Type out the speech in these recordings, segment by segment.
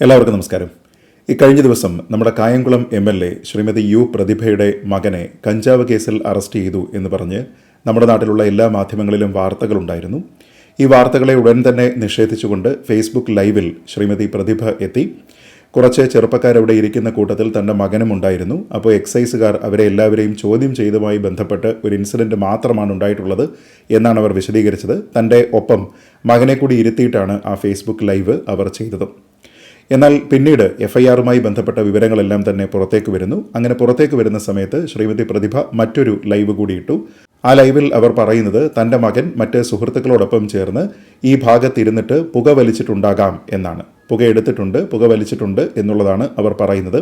എല്ലാവർക്കും നമസ്കാരം. ഇക്കഴിഞ്ഞ ദിവസം നമ്മുടെ Kayamkulam M L A Shrimati U പ്രതിഭയുടെ മകനെ കഞ്ചാവ് കേസിൽ അറസ്റ്റ് ചെയ്തു എന്ന് പറഞ്ഞ് നമ്മുടെ നാട്ടിലുള്ള എല്ലാ മാധ്യമങ്ങളിലും വാർത്തകളുണ്ടായിരുന്നു ഈ വാർത്തകളെ ഉടൻ തന്നെ നിഷേധിച്ചുകൊണ്ട് ഫേസ്ബുക്ക് ലൈവിൽ ശ്രീമതി പ്രതിഭ എത്തി. കുറച്ച് ചെറുപ്പക്കാരവിടെ ഇരിക്കുന്ന കൂട്ടത്തിൽ തന്റെ മകനും ഉണ്ടായിരുന്നു. അപ്പോൾ എക്സൈസുകാർ അവരെ എല്ലാവരെയും ചോദ്യം ചെയ്തുമായി ബന്ധപ്പെട്ട് ഒരു ഇൻസിഡന്റ് മാത്രമാണ് ഉണ്ടായിട്ടുള്ളത് എന്നാണ് അവർ വിശദീകരിച്ചത്. തന്റെ ഒപ്പം മകനെ കൂടി ഇരുത്തിയിട്ടാണ് ആ ഫേസ്ബുക്ക് ലൈവ് അവർ ചെയ്തത്. എന്നാൽ പിന്നീട് എഫ്ഐആറുമായി ബന്ധപ്പെട്ട വിവരങ്ങളെല്ലാം തന്നെ പുറത്തേക്ക് വരുന്നു. അങ്ങനെ പുറത്തേക്ക് വരുന്ന സമയത്ത് ശ്രീമതി പ്രതിഭ മറ്റൊരു ലൈവ് കൂടി ഇട്ടു. ആ ലൈവിൽ അവർ പറയുന്നത് തന്റെ മകൻ മറ്റ് സുഹൃത്തുക്കളോടൊപ്പം ചേർന്ന് ഈ ഭാഗത്തിരുന്നിട്ട് പുക വലിച്ചിട്ടുണ്ടാകാം എന്നാണ്. പുക എടുത്തിട്ടുണ്ട് പുക വലിച്ചിട്ടുണ്ട് എന്നുള്ളതാണ് അവർ പറയുന്നത്.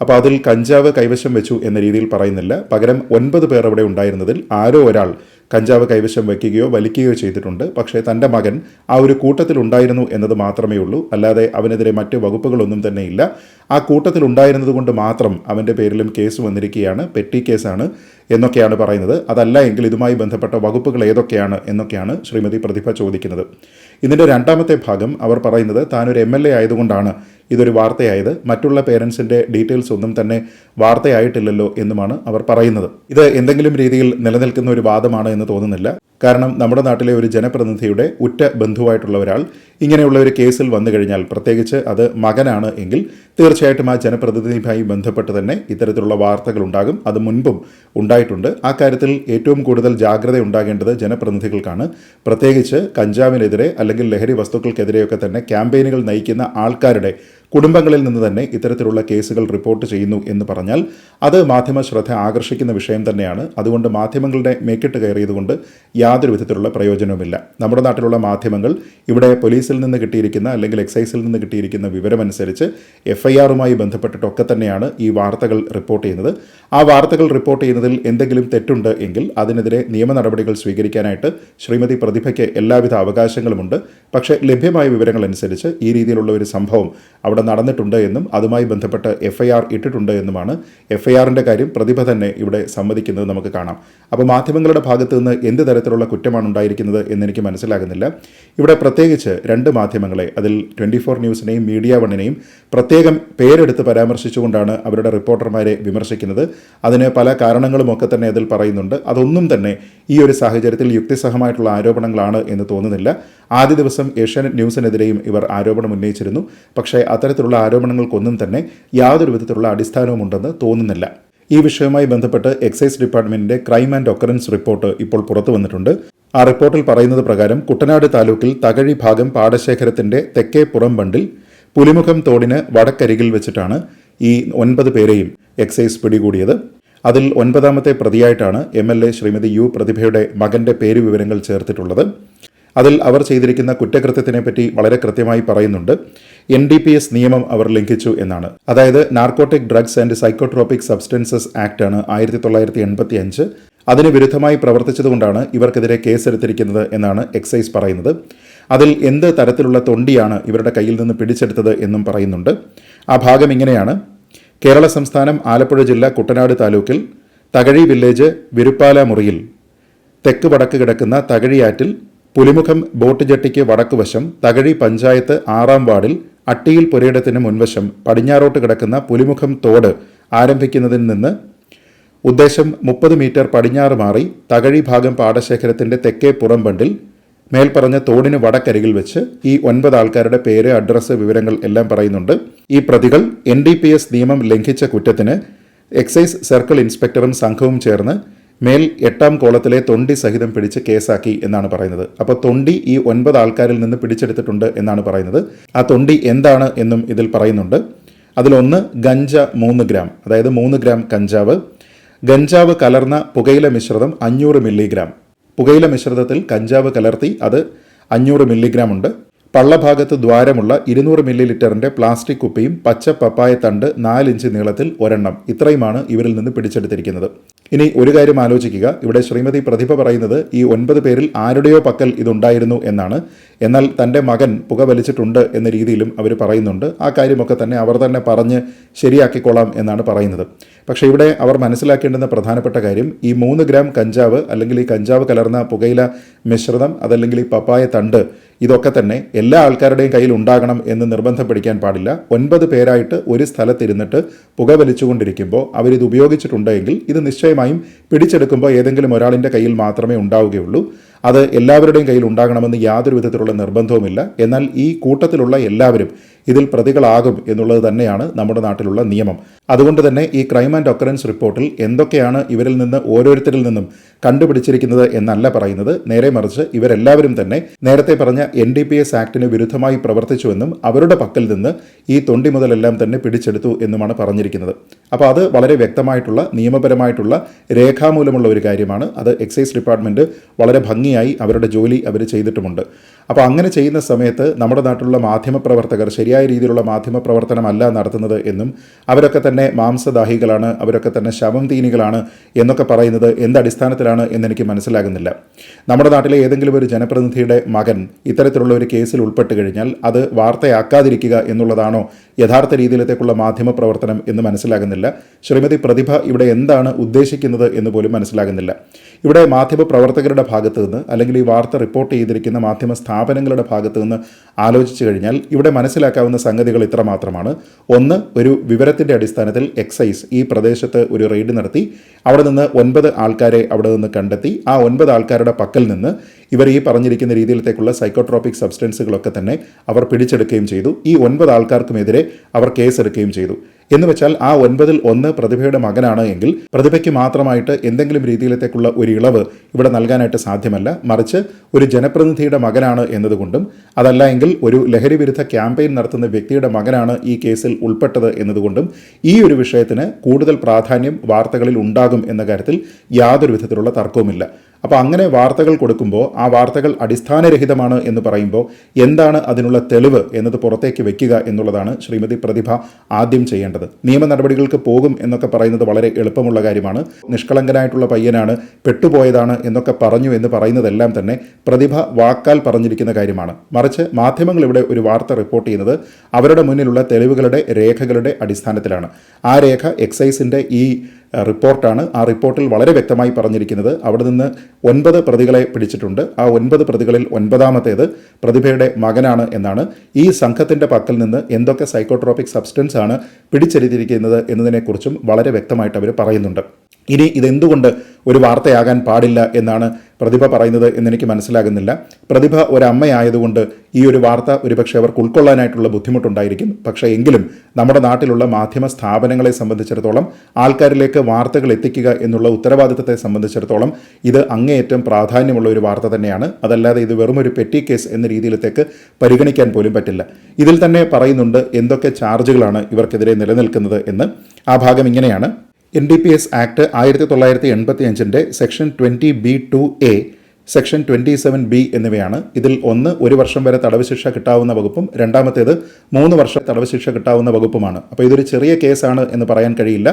അപ്പോൾ അതിൽ കഞ്ചാവ് കൈവശം വെച്ചു എന്ന രീതിയിൽ പറയുന്നില്ല. പകരം ഒൻപത് പേർ അവിടെ ഉണ്ടായിരുന്നതിൽ ആരോ ഒരാൾ കഞ്ചാവ് കൈവശം വയ്ക്കുകയോ വലിക്കുകയോ ചെയ്തിട്ടുണ്ട്. പക്ഷേ തന്റെ മകൻ ആ ഒരു കൂട്ടത്തിലുണ്ടായിരുന്നു എന്നത് മാത്രമേ ഉള്ളൂ. അല്ലാതെ അവനെതിരെ മറ്റ് വകുപ്പുകളൊന്നും തന്നെ ഇല്ല. ആ കൂട്ടത്തിൽ ഉണ്ടായിരുന്നത് കൊണ്ട് മാത്രം അവന്റെ പേരിലും കേസ് വന്നിരിക്കുകയാണ്. പെറ്റി കേസാണ് എന്നൊക്കെയാണ് പറയുന്നത്. അതല്ല എങ്കിൽ ഇതുമായി ബന്ധപ്പെട്ട വകുപ്പുകൾ ഏതൊക്കെയാണ് എന്നൊക്കെയാണ് ശ്രീമതി പ്രതിഭ ചോദിക്കുന്നത്. ഇതിന്റെ രണ്ടാമത്തെ ഭാഗം അവർ പറയുന്നത് താനൊരു എം എൽ എ ആയതുകൊണ്ടാണ് ഇതൊരു വാർത്തയായത്. മറ്റുള്ള പേരൻസിന്റെ ഡീറ്റെയിൽസ് ഒന്നും തന്നെ വാർത്തയായിട്ടില്ലല്ലോ എന്നുമാണ് അവർ പറയുന്നത്. ഇത് എന്തെങ്കിലും രീതിയിൽ നിലനിൽക്കുന്ന ഒരു വാദമാണ് എന്ന് തോന്നുന്നില്ല. കാരണം നമ്മുടെ നാട്ടിലെ ഒരു ജനപ്രതിനിധിയുടെ ഉറ്റ ബന്ധുവായിട്ടുള്ള ഒരാൾ ഇങ്ങനെയുള്ള ഒരു കേസിൽ വന്നു കഴിഞ്ഞാൽ പ്രത്യേകിച്ച് അത് മകനാണ് എങ്കിൽ തീർച്ചയായിട്ടും ആ ജനപ്രതിനിധിയുമായി ബന്ധപ്പെട്ട് തന്നെ ഇത്തരത്തിലുള്ള വാർത്തകൾ ഉണ്ടാകും. അത് മുൻപും ഉണ്ടായിട്ടുണ്ട്. ആ കാര്യത്തിൽ ഏറ്റവും കൂടുതൽ ജാഗ്രത ഉണ്ടാകേണ്ടത് ജനപ്രതിനിധികൾക്കാണ്. പ്രത്യേകിച്ച് കഞ്ചാവിനെതിരെ അല്ലെങ്കിൽ ലഹരി വസ്തുക്കൾക്കെതിരെയൊക്കെ തന്നെ ക്യാമ്പയിനുകൾ നയിക്കുന്ന ആൾക്കാരുടെ കുടുംബങ്ങളിൽ നിന്ന് തന്നെ ഇത്തരത്തിലുള്ള കേസുകൾ റിപ്പോർട്ട് ചെയ്യുന്നു എന്ന് പറഞ്ഞാൽ അത് മാധ്യമ ശ്രദ്ധ ആകർഷിക്കുന്ന വിഷയം തന്നെയാണ്. അതുകൊണ്ട് മാധ്യമങ്ങളുടെ മേക്കിട്ട് കയറിയതുകൊണ്ട് യാതൊരു വിധത്തിലുള്ള പ്രയോജനവുമില്ല. നമ്മുടെ നാട്ടിലുള്ള മാധ്യമങ്ങൾ ഇവിടെ പോലീസിൽ നിന്ന് കിട്ടിയിരിക്കുന്ന അല്ലെങ്കിൽ എക്സൈസിൽ നിന്ന് കിട്ടിയിരിക്കുന്ന വിവരമനുസരിച്ച് എഫ് ഐ ആറുമായി ബന്ധപ്പെട്ടിട്ടൊക്കെ തന്നെയാണ് ഈ വാർത്തകൾ റിപ്പോർട്ട് ചെയ്യുന്നത്. ആ വാർത്തകൾ റിപ്പോർട്ട് ചെയ്യുന്നതിൽ എന്തെങ്കിലും തെറ്റുണ്ട് എങ്കിൽ അതിനെതിരെ നിയമ നടപടികൾ സ്വീകരിക്കാനായിട്ട് ശ്രീമതി പ്രതിഭയ്ക്ക് എല്ലാവിധ അവകാശങ്ങളുമുണ്ട്. പക്ഷേ ലഭ്യമായ വിവരങ്ങൾ അനുസരിച്ച് ഈ രീതിയിലുള്ള ഒരു സംഭവം അവിടെ നടന്നിട്ടുണ്ട് എന്നും അതുമായി ബന്ധപ്പെട്ട് എഫ് ഐ ആർ ഇട്ടിട്ടുണ്ട് എന്നുമാണ് എഫ് ഐ ആറിന്റെ കാര്യം പ്രതിഭ തന്നെ ഇവിടെ സമ്മതിക്കുന്നത് നമുക്ക് കാണാം. അപ്പോൾ മാധ്യമങ്ങളുടെ ഭാഗത്തു നിന്ന് എന്ത് തരത്തിലുള്ള കുറ്റമാണ് ഉണ്ടായിരിക്കുന്നത് എന്നെനിക്ക് മനസ്സിലാകുന്നില്ല. ഇവിടെ പ്രത്യേകിച്ച് രണ്ട് മാധ്യമങ്ങളെ അതിൽ ട്വന്റി ഫോർ ന്യൂസിനെയും മീഡിയ വണ്ണിനെയും പ്രത്യേകം പേരെടുത്ത് പരാമർശിച്ചുകൊണ്ടാണ് അവരുടെ റിപ്പോർട്ടർമാരെ വിമർശിക്കുന്നത്. അതിന് പല കാരണങ്ങളുമൊക്കെ തന്നെ അതിൽ പറയുന്നുണ്ട്. അതൊന്നും തന്നെ ഈ ഒരു സാഹചര്യത്തിൽ യുക്തിസഹമായിട്ടുള്ള ആരോപണങ്ങളാണ് എന്ന് തോന്നുന്നില്ല. ആദ്യ ദിവസം ഏഷ്യാനെറ്റ് ന്യൂസിനെതിരെയും ഇവർ ആരോപണം ഉന്നയിച്ചിരുന്നു. പക്ഷേ അത്തരത്തിലുള്ള ആരോപണങ്ങൾക്കൊന്നും തന്നെ യാതൊരു വിധത്തിലുള്ള അടിസ്ഥാനവുമുണ്ടെന്ന് തോന്നുന്നില്ല. ഈ വിഷയവുമായി ബന്ധപ്പെട്ട് എക്സൈസ് ഡിപ്പാർട്ട്മെന്റിന്റെ ക്രൈം ആൻഡ് ഒക്കറൻസ് റിപ്പോർട്ട് ഇപ്പോൾ പുറത്തു വന്നിട്ടുണ്ട്. ആ റിപ്പോർട്ടിൽ പറയുന്നത് പ്രകാരം കുട്ടനാട് താലൂക്കിൽ തകഴി ഭാഗം പാടശേഖരത്തിന്റെ തെക്കേ പുറം ബണ്ടിൽ പുലിമുഖം തോടിന് വടക്കരികിൽ വെച്ചിട്ടാണ് ഈ ഒൻപത് പേരെയും എക്സൈസ് പിടികൂടിയത്. അതിൽ ഒൻപതാമത്തെ പ്രതിയായിട്ടാണ് M L A Shrimati U പ്രതിഭയുടെ മകന്റെ പേര് വിവരങ്ങൾ ചേർത്തിട്ടുള്ളത്. അതിൽ അവർ ചെയ്തിരിക്കുന്ന കുറ്റകൃത്യത്തിനെപ്പറ്റി വളരെ കൃത്യമായി പറയുന്നുണ്ട്. എൻ ഡി പി എസ് നിയമം അവർ ലംഘിച്ചു എന്നാണ്. അതായത് narcotic drugs and psychotropic substances act ആണ് ആയിരത്തി തൊള്ളായിരത്തി എൺപത്തി അഞ്ച് അതിന് വിരുദ്ധമായി പ്രവർത്തിച്ചതുകൊണ്ടാണ് ഇവർക്കെതിരെ കേസെടുത്തിരിക്കുന്നത് എന്നാണ് എക്സൈസ് പറയുന്നത്. അതിൽ എന്ത് തരത്തിലുള്ള തൊണ്ടിയാണ് ഇവരുടെ കയ്യിൽ നിന്ന് പിടിച്ചെടുത്തത് എന്നും പറയുന്നുണ്ട്. ആ ഭാഗം ഇങ്ങനെയാണ്. കേരള സംസ്ഥാനം ആലപ്പുഴ ജില്ല കുട്ടനാട് താലൂക്കിൽ തകഴി വില്ലേജ് വിരുപ്പാല മുറിയിൽ തെക്ക് വടക്ക് കിടക്കുന്ന തകഴിയാറ്റിൽ പുലിമുഖം ബോട്ട് ജെട്ടിക്ക് വടക്കുവശം തകഴി പഞ്ചായത്ത് ആറാം വാർഡിൽ അട്ടിയിൽ പുരയിടത്തിന് മുൻവശം പടിഞ്ഞാറോട്ട് കിടക്കുന്ന പുലിമുഖം തോട് ആരംഭിക്കുന്നതിൽ നിന്ന് ഉദ്ദേശം മുപ്പത് മീറ്റർ പടിഞ്ഞാറ് മാറി തകഴി ഭാഗം പാടശേഖരത്തിന്റെ തെക്കേ പുറം ബണ്ടിൽ മേൽപ്പറഞ്ഞ തോടിന് വടക്കരികിൽ വെച്ച് ഈ ഒൻപത് ആൾക്കാരുടെ പേര് അഡ്രസ്സ് വിവരങ്ങൾ എല്ലാം പറയുന്നുണ്ട്. ഈ പ്രതികൾ എൻ ഡി പി എസ് നിയമം ലംഘിച്ച കുറ്റത്തിന് എക്സൈസ് സർക്കിൾ ഇൻസ്പെക്ടറും സംഘവും ചേർന്ന് മേൽ എട്ടാം കോളത്തിലെ തൊണ്ടി സഹിതം പിടിച്ച് കേസാക്കി എന്നാണ് പറയുന്നത്. അപ്പോൾ തൊണ്ടി ഈ ഒൻപത് ആൾക്കാരിൽ നിന്ന് പിടിച്ചെടുത്തിട്ടുണ്ട് എന്നാണ് പറയുന്നത്. ആ തൊണ്ടി എന്താണ് എന്നും ഇതിൽ പറയുന്നുണ്ട്. അതിലൊന്ന് ഗഞ്ച മൂന്ന് ഗ്രാം അതായത് മൂന്ന് ഗ്രാം കഞ്ചാവ്. ഗഞ്ചാവ് കലർന്ന പുകയില മിശ്രിതം അഞ്ഞൂറ് മില്ലിഗ്രാം. പുകയില മിശ്രിതത്തിൽ കഞ്ചാവ് കലർത്തി അത് അഞ്ഞൂറ് മില്ലിഗ്രാം ഉണ്ട്. പള്ളഭാഗത്ത് ദ്വാരമുള്ള ഇരുന്നൂറ് മില്ലി ലിറ്ററിന്റെ പ്ലാസ്റ്റിക് കുപ്പിയും പച്ച പപ്പായ തണ്ട് നാലിഞ്ച് നീളത്തിൽ ഒരെണ്ണം. ഇത്രയുമാണ് ഇവരിൽ നിന്ന് പിടിച്ചെടുത്തിരിക്കുന്നത്. ഇനി ഒരു കാര്യം ആലോചിക്കുക. ഇവിടെ ശ്രീമതി പ്രതിഭ പറയുന്നത് ഈ ഒൻപത് പേരിൽ ആരുടെയോ പക്കൽ ഇതുണ്ടായിരുന്നു എന്നാണ്. എന്നാൽ തന്റെ മകൻ പുക വലിച്ചിട്ടുണ്ട് എന്ന രീതിയിലും അവർ പറയുന്നുണ്ട്. ആ കാര്യമൊക്കെ തന്നെ അവർ തന്നെ പറഞ്ഞ് ശരിയാക്കിക്കോളാം എന്നാണ് പറയുന്നത്. പക്ഷേ ഇവിടെ അവർ മനസ്സിലാക്കേണ്ടുന്ന പ്രധാനപ്പെട്ട കാര്യം ഈ മൂന്ന് ഗ്രാം കഞ്ചാവ് അല്ലെങ്കിൽ ഈ കഞ്ചാവ് കലർന്ന പുകയില മിശ്രിതം അതല്ലെങ്കിൽ ഈ പപ്പായ തണ്ട് ഇതൊക്കെ തന്നെ എല്ലാ ആൾക്കാരുടെയും കയ്യിൽ ഉണ്ടാകണം എന്ന് നിർബന്ധം പിടിക്കാൻ പാടില്ല. ഒൻപത് പേരായിട്ട് ഒരു സ്ഥലത്തിരുന്നിട്ട് പുക വലിച്ചുകൊണ്ടിരിക്കുമ്പോൾ അവരിത് ഉപയോഗിച്ചിട്ടുണ്ടെങ്കിൽ ഇത് നിശ്ചയമായും പിടിച്ചെടുക്കുമ്പോൾ ഏതെങ്കിലും ഒരാളിന്റെ കയ്യിൽ മാത്രമേ ഉണ്ടാവുകയുള്ളൂ. അത് എല്ലാവരുടെയും കയ്യിൽ ഉണ്ടാകണമെന്ന് യാതൊരു വിധത്തിലുള്ള നിർബന്ധവുമില്ല. എന്നാൽ ഈ കൂട്ടത്തിലുള്ള എല്ലാവരും ഇതിൽ പ്രതികളാകും എന്നുള്ളത് തന്നെയാണ് നമ്മുടെ നാട്ടിലുള്ള നിയമം. അതുകൊണ്ട് തന്നെ ഈ ക്രൈം ആൻഡ് ഒക്കറൻസ് റിപ്പോർട്ടിൽ എന്തൊക്കെയാണ് ഇവരിൽ നിന്ന് ഓരോരുത്തരിൽ നിന്നും കണ്ടുപിടിച്ചിരിക്കുന്നത് എന്നല്ല പറയുന്നത്. നേരെ മറിച്ച് ഇവരെല്ലാവരും തന്നെ നേരത്തെ പറഞ്ഞ എൻ ഡി പി എസ് ആക്ടിന് വിരുദ്ധമായി പ്രവർത്തിച്ചുവെന്നും അവരുടെ പക്കൽ നിന്ന് ഈ തൊണ്ടി മുതലെല്ലാം തന്നെ പിടിച്ചെടുത്തു എന്നുമാണ് പറഞ്ഞിരിക്കുന്നത്. അപ്പോൾ അത് വളരെ വ്യക്തമായിട്ടുള്ള നിയമപരമായിട്ടുള്ള രേഖാമൂലമുള്ള ഒരു കാര്യമാണ്. അത് എക്സൈസ് ഡിപ്പാർട്ട്മെന്റ് വളരെ ഭംഗിയായി അവരുടെ ജോലി അവർ ചെയ്തിട്ടുമുണ്ട്. അപ്പോൾ അങ്ങനെ ചെയ്യുന്ന സമയത്ത് നമ്മുടെ നാട്ടിലുള്ള മാധ്യമപ്രവർത്തകർ ശരിയായ രീതിയിലുള്ള മാധ്യമ പ്രവർത്തനമല്ല നടത്തുന്നത് എന്നും അവരൊക്കെ തന്നെ മാംസദാഹികളാണ് അവരൊക്കെ തന്നെ ശവം തീനികളാണ് എന്നൊക്കെ പറയുന്നത് എന്ത് അടിസ്ഥാനത്തിലാണ് എന്നെനിക്ക് മനസ്സിലാകുന്നില്ല. നമ്മുടെ നാട്ടിലെ ഏതെങ്കിലും ഒരു ജനപ്രതിനിധിയുടെ മകൻ ഇത്തരത്തിലുള്ള ഒരു കേസിൽ ഉൾപ്പെട്ട് കഴിഞ്ഞാൽ അത് വാർത്തയാക്കാതിരിക്കുക എന്നുള്ളതാണോ യഥാർത്ഥ രീതിയിലത്തേക്കുള്ള മാധ്യമ പ്രവർത്തനം എന്ന് മനസ്സിലാകുന്നില്ല. ശ്രീമതി പ്രതിഭ ഇവിടെ എന്താണ് ഉദ്ദേശിക്കുന്നത് എന്ന് പോലും മനസ്സിലാകുന്നില്ല. ഇവിടെ മാധ്യമ പ്രവർത്തകരുടെ ഭാഗത്ത് നിന്ന് അല്ലെങ്കിൽ ഈ വാർത്ത റിപ്പോർട്ട് ചെയ്തിരിക്കുന്ന മാധ്യമ സ്ഥാപനങ്ങളുടെ ഭാഗത്ത് നിന്ന് ആലോചിച്ചു കഴിഞ്ഞാൽ ഇവിടെ മനസ്സിലാക്കാവുന്ന സംഗതികൾ ഇത്ര മാത്രമാണ്. ഒന്ന് ഒരു വിവരത്തിന്റെ അടിസ്ഥാനത്തിൽ എക്സൈസ് ഈ പ്രദേശത്ത് ഒരു റെയ്ഡ് നടത്തി. അവിടെ നിന്ന് ഒൻപത് ആൾക്കാരെ അവിടെ നിന്ന് കണ്ടെത്തി. ആ ഒൻപത് ആൾക്കാരുടെ പക്കൽ നിന്ന് ഇവർ ഈ പറഞ്ഞിരിക്കുന്ന രീതിയിലത്തേക്കുള്ള സൈക്കോട്രോപിക് സബ്സ്റ്റൻസുകളൊക്കെ തന്നെ അവർ പിടിച്ചെടുക്കുകയും ചെയ്തു. ഈ ഒൻപത് ആൾക്കാർക്കുമെതിരെ അവർ കേസെടുക്കുകയും ചെയ്തു. എന്ന് വെച്ചാൽ ആ ഒൻപതിൽ ഒന്ന് പ്രതിഭയുടെ മകനാണ് എങ്കിൽ പ്രതിഭയ്ക്ക് മാത്രമായിട്ട് എന്തെങ്കിലും രീതിയിലത്തേക്കുള്ള ഒരു ഇളവ് ഇവിടെ നൽകാനായിട്ട് സാധ്യമല്ല. മറിച്ച് ഒരു ജനപ്രതിനിധിയുടെ മകനാണ് എന്നതുകൊണ്ടും അതല്ല എങ്കിൽ ഒരു ലഹരി വിരുദ്ധ ക്യാമ്പയിൻ നടത്തുന്ന വ്യക്തിയുടെ മകനാണ് ഈ കേസിൽ ഉൾപ്പെട്ടത് എന്നതുകൊണ്ടും ഈ ഒരു വിഷയത്തിന് കൂടുതൽ പ്രാധാന്യം വാർത്തകളിൽ ഉണ്ടാകും എന്ന കാര്യത്തിൽ യാതൊരു വിധത്തിലുള്ള തർക്കവുമില്ല. അപ്പോൾ അങ്ങനെ വാർത്തകൾ കൊടുക്കുമ്പോൾ ആ വാർത്തകൾ അടിസ്ഥാനരഹിതമാണ് എന്ന് പറയുമ്പോൾ എന്താണ് അതിനുള്ള തെളിവ് എന്നത് പുറത്തേക്ക് വെക്കുക എന്നുള്ളതാണ് ശ്രീമതി പ്രതിഭ ആദ്യം ചെയ്യേണ്ടത്. നിയമ നടപടികൾക്ക് പോകും എന്നൊക്കെ പറയുന്നത് വളരെ എളുപ്പമുള്ള കാര്യമാണ്. നിഷ്കളങ്കനായിട്ടുള്ള പയ്യനാണ് പെട്ടുപോയതാണ് എന്നൊക്കെ പറഞ്ഞു എന്ന് പറയുന്നതെല്ലാം തന്നെ പ്രതിഭ വാക്കാൽ പറഞ്ഞിരിക്കുന്ന കാര്യമാണ്. മറിച്ച് മാധ്യമങ്ങൾ ഇവിടെ ഒരു വാർത്ത റിപ്പോർട്ട് ചെയ്യുന്നത് അവരുടെ മുന്നിലുള്ള തെളിവുകളുടെ രേഖകളുടെ അടിസ്ഥാനത്തിലാണ്. ആ രേഖ എക്സൈസിന്റെ ഈ റിപ്പോർട്ടാണ്. ആ റിപ്പോർട്ടിൽ വളരെ വ്യക്തമായി പറഞ്ഞിരിക്കുന്നത് അവിടെ നിന്ന് ഒൻപത് പ്രതികളെ പിടിച്ചിട്ടുണ്ട്. ആ ഒൻപത് പ്രതികളിൽ ഒൻപതാമത്തേത് പ്രതിഭയുടെ മകനാണ് എന്നാണ്. ഈ സംഘത്തിന്റെ പക്കൽ നിന്ന് എന്തൊക്കെ സൈക്കോട്രോപിക് സബ്സ്റ്റൻസ് ആണ് പിടിച്ചെടുത്തിരിക്കുന്നത് എന്നതിനെക്കുറിച്ചും വളരെ വ്യക്തമായിട്ട് അവർ പറയുന്നുണ്ട്. ഇനി ഇതെന്തുകൊണ്ട് ഒരു വാർത്തയാകാൻ പാടില്ല എന്നാണ് പ്രതിഭ പറയുന്നത് എന്നെനിക്ക് മനസ്സിലാകുന്നില്ല. പ്രതിഭ ഒരമ്മയായതുകൊണ്ട് ഈ ഒരു വാർത്ത ഒരുപക്ഷെ അവർക്ക് ഉൾക്കൊള്ളാനായിട്ടുള്ള ബുദ്ധിമുട്ടുണ്ടായിരിക്കും. പക്ഷേ എങ്കിലും നമ്മുടെ നാട്ടിലുള്ള മാധ്യമ സ്ഥാപനങ്ങളെ സംബന്ധിച്ചിടത്തോളം ആൾക്കാരിലേക്ക് വാർത്തകൾ എത്തിക്കുക എന്നുള്ള ഉത്തരവാദിത്തത്തെ സംബന്ധിച്ചിടത്തോളം ഇത് അങ്ങേയറ്റം പ്രാധാന്യമുള്ള ഒരു വാർത്ത തന്നെയാണ്. അതല്ലാതെ ഇത് വെറും ഒരു പെറ്റി കേസ് എന്ന രീതിയിലത്തേക്ക് പരിഗണിക്കാൻ പോലും പറ്റില്ല. ഇതിൽ തന്നെ പറയുന്നുണ്ട് എന്തൊക്കെ ചാർജുകളാണ് ഇവർക്കെതിരെ നിലനിൽക്കുന്നത് എന്ന്. ആ ഭാഗം ഇങ്ങനെയാണ്. N D P S act ആയിരത്തി തൊള്ളായിരത്തി എൺപത്തി അഞ്ചിന്റെ section twenty B two A section twenty seven B എന്നിവയാണ് ഇതിൽ ഒന്ന് ഒരു വർഷം വരെ തടവ് ശിക്ഷ കിട്ടാവുന്ന വകുപ്പും രണ്ടാമത്തേത് മൂന്ന് വർഷം തടവ് ശിക്ഷ കിട്ടാവുന്ന വകുപ്പുമാണ്. അപ്പോൾ ഇതൊരു ചെറിയ കേസാണ് എന്ന് പറയാൻ കഴിയില്ല.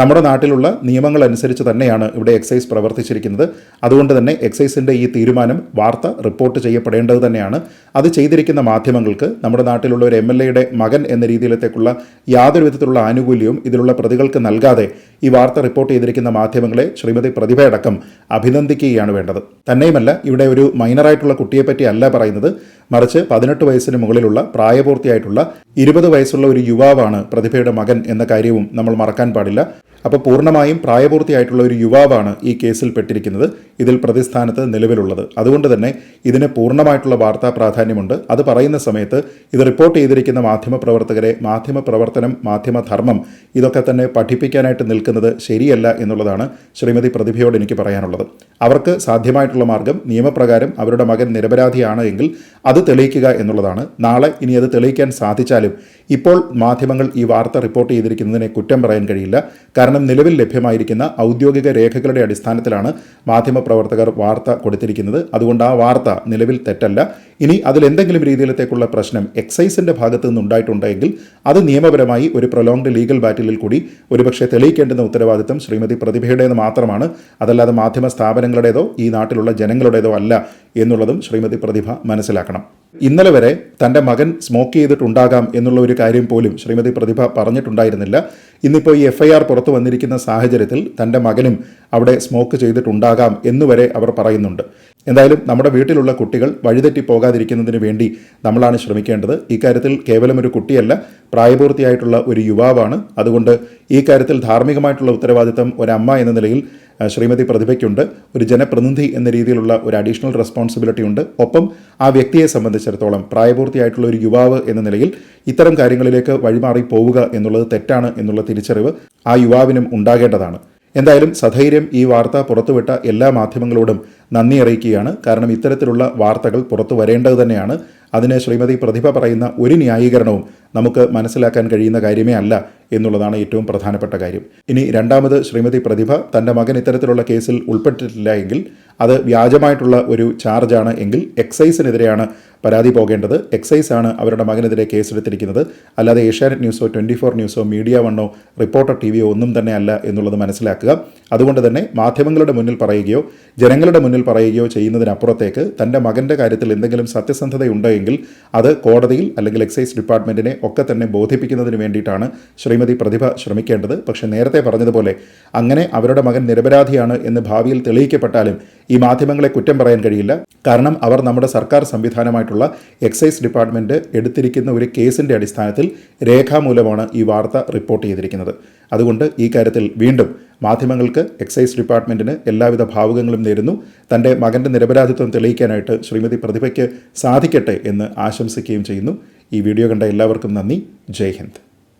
നമ്മുടെ നാട്ടിലുള്ള നിയമങ്ങൾ അനുസരിച്ച് തന്നെയാണ് ഇവിടെ എക്സൈസ് പ്രവർത്തിച്ചിരിക്കുന്നത്. അതുകൊണ്ട് തന്നെ എക്സൈസിന്റെ ഈ തീരുമാനം വാർത്ത റിപ്പോർട്ട് ചെയ്യപ്പെടേണ്ടത് തന്നെയാണ്. അത് ചെയ്തിരിക്കുന്ന മാധ്യമങ്ങൾക്ക് നമ്മുടെ നാട്ടിലുള്ള ഒരു എം എൽ എയുടെ മകൻ എന്ന രീതിയിലത്തേക്കുള്ള യാതൊരു വിധത്തിലുള്ള ആനുകൂല്യവും ഇതിലുള്ള പ്രതികൾക്ക് നൽകാതെ ഈ വാർത്ത റിപ്പോർട്ട് ചെയ്തിരിക്കുന്ന മാധ്യമങ്ങളെ ശ്രീമതി പ്രതിഭയടക്കം അഭിനന്ദിക്കുകയാണ് വേണ്ടത്. തന്നെയുമല്ല ഇവിടെ ഒരു മൈനറായിട്ടുള്ള കുട്ടിയെപ്പറ്റി അല്ല പറയുന്നത്. മറിച്ച് പതിനെട്ട് വയസ്സിന് മുകളിലുള്ള പ്രായപൂർത്തിയായിട്ടുള്ള ഇരുപത് വയസ്സുള്ള ഒരു യുവാവാണ് പ്രതിഭയുടെ മകൻ എന്ന കാര്യവും നമ്മൾ മറക്കാൻ പാടില്ല. അപ്പോൾ പൂർണമായും പ്രായപൂർത്തിയായിട്ടുള്ള ഒരു യുവാവാണ് ഈ കേസിൽ പെട്ടിരിക്കുന്നത്. ഇതിൽ പ്രതിസ്ഥാനത്ത് നിലവിലുള്ളത്. അതുകൊണ്ട് തന്നെ ഇതിന് പൂർണമായിട്ടുള്ള വാർത്താ പ്രാധാന്യമുണ്ട്. അത് പറയുന്ന സമയത്ത് ഇത് റിപ്പോർട്ട് ചെയ്തിരിക്കുന്ന മാധ്യമപ്രവർത്തകരെ മാധ്യമ പ്രവർത്തനം മാധ്യമധർമ്മം ഇതൊക്കെ തന്നെ പഠിപ്പിക്കാനായിട്ട് നിൽക്കുന്നത് ശരിയല്ല എന്നുള്ളതാണ് ശ്രീമതി പ്രതിഭയോട് എനിക്ക് പറയാനുള്ളത്. അവർക്ക് സാധ്യമായിട്ടുള്ള മാർഗം നിയമപ്രകാരം അവരുടെ മകൻ നിരപരാധിയാണ് എങ്കിൽ അത് തെളിയിക്കുക എന്നുള്ളതാണ്. നാളെ ഇനി അത് തെളിയിക്കാൻ സാധിച്ചാലും ഇപ്പോൾ മാധ്യമങ്ങൾ ഈ വാർത്ത റിപ്പോർട്ട് ചെയ്തിരിക്കുന്നതിനെ കുറ്റം പറയാൻ കഴിയില്ല. കാരണം കാരണം നിലവിൽ ലഭ്യമായിരിക്കുന്ന ഔദ്യോഗിക രേഖകളുടെ അടിസ്ഥാനത്തിലാണ് മാധ്യമപ്രവർത്തകർ വാർത്ത കൊടുത്തിരിക്കുന്നത്. അതുകൊണ്ട് ആ വാർത്ത നിലവിൽ തെറ്റല്ല. ഇനി അതിൽ എന്തെങ്കിലും രീതിയിലത്തേക്കുള്ള പ്രശ്നം എക്സൈസിന്റെ ഭാഗത്തു നിന്നുണ്ടായിട്ടുണ്ടെങ്കിൽ അത് നിയമപരമായി ഒരു പ്രൊലോങ്ഡ് ലീഗൽ ബാറ്റിലിൽ കൂടി ഒരുപക്ഷെ തെളിയിക്കേണ്ടുന്ന ഉത്തരവാദിത്തം ശ്രീമതി പ്രതിഭയുടേത് മാത്രമാണ്. അതല്ലാതെ മാധ്യമ സ്ഥാപനങ്ങളുടേതോ ഈ നാട്ടിലുള്ള ജനങ്ങളുടേതോ അല്ല എന്നുള്ളതും ശ്രീമതി പ്രതിഭ മനസ്സിലാക്കണം. ഇന്നലെ വരെ തന്റെ മകൻ സ്മോക്ക് ചെയ്തിട്ടുണ്ടാകാം എന്നുള്ള ഒരു കാര്യം പോലും ശ്രീമതി പ്രതിഭ പറഞ്ഞിട്ടുണ്ടായിരുന്നില്ല. ഇന്നിപ്പോൾ ഈ എഫ് ഐ ആർ പുറത്തു വന്നിരിക്കുന്ന സാഹചര്യത്തിൽ തന്റെ മകനും അവിടെ സ്മോക്ക് ചെയ്തിട്ടുണ്ടാകാം എന്നുവരെ അവർ പറയുന്നുണ്ട്. എന്തായാലും നമ്മുടെ വീട്ടിലുള്ള കുട്ടികൾ വഴിതെറ്റി പോകാതിരിക്കുന്നതിന് വേണ്ടി നമ്മളാണ് ശ്രമിക്കേണ്ടത്. ഇക്കാര്യത്തിൽ കേവലം ഒരു കുട്ടിയല്ല പ്രായപൂർത്തിയായിട്ടുള്ള ഒരു യുവാവാണ്. അതുകൊണ്ട് ഈ കാര്യത്തിൽ ധാർമ്മികമായിട്ടുള്ള ഉത്തരവാദിത്തം ഒരമ്മ എന്ന നിലയിൽ ശ്രീമതി പ്രതിഭയ്ക്കുണ്ട്. ഒരു ജനപ്രതിനിധി എന്ന രീതിയിലുള്ള ഒരു അഡീഷണൽ റെസ്പോൺസിബിലിറ്റി ഉണ്ട്. ഒപ്പം ആ വ്യക്തിയെ സംബന്ധിച്ചിടത്തോളം പ്രായപൂർത്തിയായിട്ടുള്ള ഒരു യുവാവ് എന്ന നിലയിൽ ഇത്തരം കാര്യങ്ങളിലേക്ക് വഴിമാറി പോവുക എന്നുള്ളത് തെറ്റാണ് എന്നുള്ള തിരിച്ചറിവ് ആ യുവാവിനും ഉണ്ടാകേണ്ടതാണ്. എന്തായാലും സധൈര്യം ഈ വാർത്ത പുറത്തുവിട്ട എല്ലാ മാധ്യമങ്ങളോടും നന്ദി അറിയിക്കുകയാണ്. കാരണം ഇത്തരത്തിലുള്ള വാർത്തകൾ പുറത്തു വരേണ്ടത് തന്നെയാണ്. അതിന് ശ്രീമതി പ്രതിഭ പറയുന്ന ഒരു ന്യായീകരണവും നമുക്ക് മനസ്സിലാക്കാൻ കഴിയുന്ന കാര്യമേ അല്ല എന്നുള്ളതാണ് ഏറ്റവും പ്രധാനപ്പെട്ട കാര്യം. ഇനി രണ്ടാമത് ശ്രീമതി പ്രതിഭ തന്റെ മകൻ ഇത്തരത്തിലുള്ള കേസിൽ ഉൾപ്പെട്ടിട്ടില്ല എങ്കിൽ അത് വ്യാജമായിട്ടുള്ള ഒരു ചാർജാണ് എങ്കിൽ എക്സൈസിനെതിരെയാണ് പരാതി പോകേണ്ടത്. എക്സൈസ് ആണ് അവരുടെ മകനെതിരെ കേസെടുത്തിരിക്കുന്നത്. അല്ലാതെ ഏഷ്യാനെറ്റ് ന്യൂസോ ട്വന്റി ഫോർ ന്യൂസോ മീഡിയ വണ്ണോ റിപ്പോർട്ടർ ടി വിയോ ഒന്നും തന്നെ അല്ല എന്നുള്ളത് മനസ്സിലാക്കുക. അതുകൊണ്ട് തന്നെ മാധ്യമങ്ങളുടെ മുന്നിൽ പറയുകയോ ജനങ്ങളുടെ മുന്നിൽ പറയുകയോ ചെയ്യുന്നതിനപ്പുറത്തേക്ക് തന്റെ മകന്റെ കാര്യത്തിൽ എന്തെങ്കിലും സത്യസന്ധതയുണ്ടെങ്കിൽ അത് കോടതിയിൽ അല്ലെങ്കിൽ എക്സൈസ് ഡിപ്പാർട്ട്മെന്റിനെ ഒക്കെ തന്നെ ബോധിപ്പിക്കുന്നതിന് വേണ്ടിയിട്ടാണ് ശ്രീമതി പ്രതിഭ ശ്രമിക്കേണ്ടത്. പക്ഷേ നേരത്തെ പറഞ്ഞതുപോലെ അങ്ങനെ അവരുടെ മകൻ നിരപരാധിയാണ് എന്ന് ഭാവിയിൽ തെളിയിക്കപ്പെട്ടാലും ഈ മാധ്യമങ്ങളെ കുറ്റം പറയാൻ കഴിയില്ല. കാരണം അവർ നമ്മുടെ സർക്കാർ സംവിധാനമായിട്ടുള്ള എക്സൈസ് ഡിപ്പാർട്ട്മെന്റ് എടുത്തിരിക്കുന്ന ഒരു കേസിന്റെ അടിസ്ഥാനത്തിൽ രേഖാമൂലമാണ് ഈ വാർത്ത റിപ്പോർട്ട് ചെയ്തിരിക്കുന്നത്. അതുകൊണ്ട് ഈ കാര്യത്തിൽ വീണ്ടും മാധ്യമങ്ങൾക്ക് എക്സൈസ് ഡിപ്പാർട്ട്മെന്റിന് എല്ലാവിധ ഭാവുകങ്ങളും നേരുന്നു. തന്റെ മകന്റെ നിരപരാധിത്വം തെളിയിക്കാനായിട്ട് ശ്രീമതി പ്രതിഭയ്ക്ക് സാധിക്കട്ടെ എന്ന് ആശംസിക്കുകയും ചെയ്യുന്നു. ഈ വീഡിയോ കണ്ട എല്ലാവർക്കും നന്ദി. ജയ് ഹിന്ദ്.